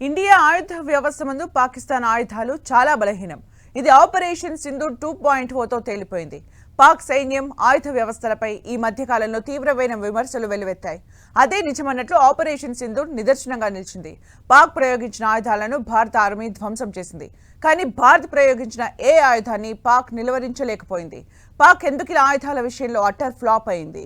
India ఆయుధ వ్యవస్థ ముందు పాకిస్తాన్ ఆయుధాలు చాలా బలహీనం. ఇది ఆపరేషన్ సింధు టూ పాయింట్ ఓతో తేలిపోయింది. పాక్ సైన్యం ఆయుధ వ్యవస్థలపై ఈ మధ్యకాలంలో తీవ్రమైన విమర్శలు వెల్లువెత్తాయి. అదే నిజమన్నట్లు ఆపరేషన్ సింధు నిదర్శనంగా నిలిచింది. పాక్ ప్రయోగించిన ఆయుధాలను భారత ఆర్మీ ధ్వంసం చేసింది. కానీ భారత్ ప్రయోగించిన ఏ ఆయుధాన్ని పాక్ నిలువరించలేకపోయింది. పాక్ ఎందుకు ఆయుధాల విషయంలో అట్టర్ ఫ్లాప్ అయింది?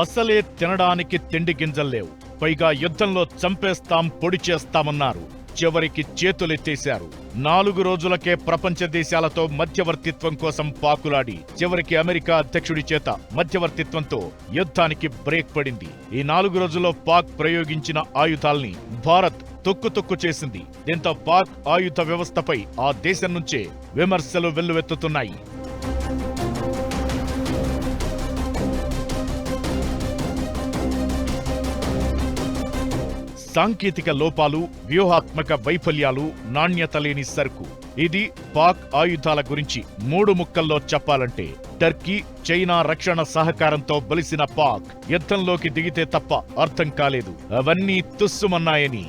అసలే తినడానికి తిండి గింజల్లేవు పైగా యుద్ధంలో చంపేస్తాం పొడి చేస్తామన్నారు. చివరికి చేతులెత్తేశారు. నాలుగు రోజులకే ప్రపంచ దేశాలతో మధ్యవర్తిత్వం కోసం పాకులాడి చివరికి అమెరికా అధ్యక్షుడి చేత మధ్యవర్తిత్వంతో యుద్ధానికి బ్రేక్ పడింది. ఈ నాలుగు రోజుల్లో పాక్ ప్రయోగించిన ఆయుధాల్ని భారత్ తొక్కు తొక్కు చేసింది. దీంతో పాక్ ఆయుధ వ్యవస్థపై ఆ దేశం నుంచే విమర్శలు వెల్లువెత్తుతున్నాయి. సాంకేతిక లోపాలు వ్యూహాత్మక వైఫల్యాలు నాణ్యత లేని సరుకు. ఇది పాక్ ఆయుధాల గురించి మూడు ముక్కల్లో చెప్పాలంటే టర్కీ చైనా రక్షణ సహకారంతో బలిసిన పాక్ యుద్ధంలోకి దిగితే తప్ప అర్థం కాలేదు. అవన్నీ తుస్సుమన్నాయని.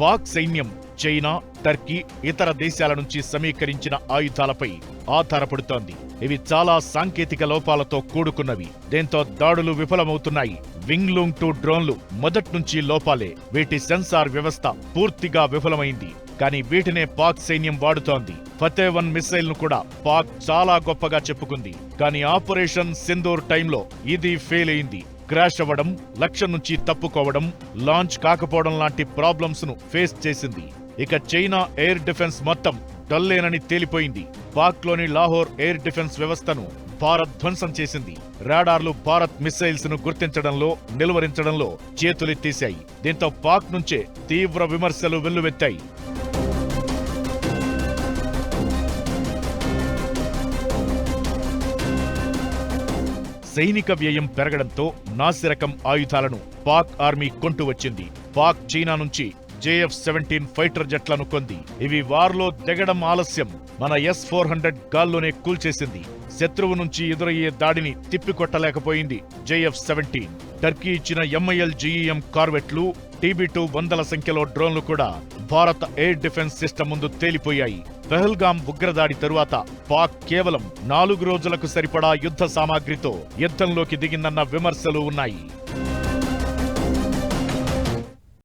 పాక్ సైన్యం చైనా టర్కీ ఇతర దేశాల నుంచి సమీకరించిన ఆయుధాలపై ఆధారపడుతోంది. ఇవి చాలా సాంకేతిక లోపాలతో కూడుకున్నవి. దీంతో దాడులు విఫలమవుతున్నాయి. వింగ్లూంగ్ టూ డ్రోన్లు మొదట్నుంచి లోపాలే. వీటి సెన్సార్ వ్యవస్థ పూర్తిగా విఫలమైంది. కానీ వీటినే పాక్ సైన్యం వాడుతోంది. ఫతేవన్ మిసైల్ను కూడా పాక్ చాలా గొప్పగా చెప్పుకుంది. కానీ ఆపరేషన్ సింధూర్ టైంలో ఇది ఫెయిల్ అయింది. క్రాష్ అవ్వడం లక్ష్యం నుంచి తప్పుకోవడం లాంచ్ కాకపోవడం లాంటి ప్రాబ్లమ్స్ను ఫేస్ చేసింది. ఇక చైనా ఎయిర్ డిఫెన్స్ మొత్తం డల్లేనని తేలిపోయింది. పాక్లోని లాహోర్ ఎయిర్ డిఫెన్స్ వ్యవస్థను భారత్ ధ్వంసం చేసింది. రాడార్లు భారత్ మిస్సైల్స్ను గుర్తించడంలో నిలువరించడంలో చేతులెత్తేశాయి. దీంతో పాక్ నుంచే తీవ్ర విమర్శలు వెల్లువెత్తాయి. సైనిక వ్యయం పెరగడంతో నాసిరకం ఆయుధాలను పాక్ ఆర్మీ కొంటూ వచ్చింది పాక్ చైనా నుంచి జేఎఫ్ సెవెంటీన్ ఫైటర్ జెట్లను కొంది. ఇవి వార్లో దిగడం ఆలస్యం. మన ఎస్ ఫోర్ హండ్రెడ్ గాల్లోనే కూల్చేసింది శత్రువు నుంచి ఎదురయ్యే దాడిని తిప్పికొట్టలేకపోయింది జేఎఫ్ సెవెంటీన్. టర్కీ ఇచ్చిన ఎంఐఎల్ జీఈఎం కార్వెట్లు టీబీ టూ వందల సంఖ్యలో డ్రోన్లు కూడా భారత ఎయిర్ డిఫెన్స్ సిస్టమ్ ముందు తేలిపోయాయి. పెహల్గాం ఉగ్రదాడి తరువాత పాక్ కేవలం నాలుగు రోజులకు సరిపడా యుద్ధ సామాగ్రితో యుద్ధంలోకి దిగిందన్న విమర్శలు ఉన్నాయి.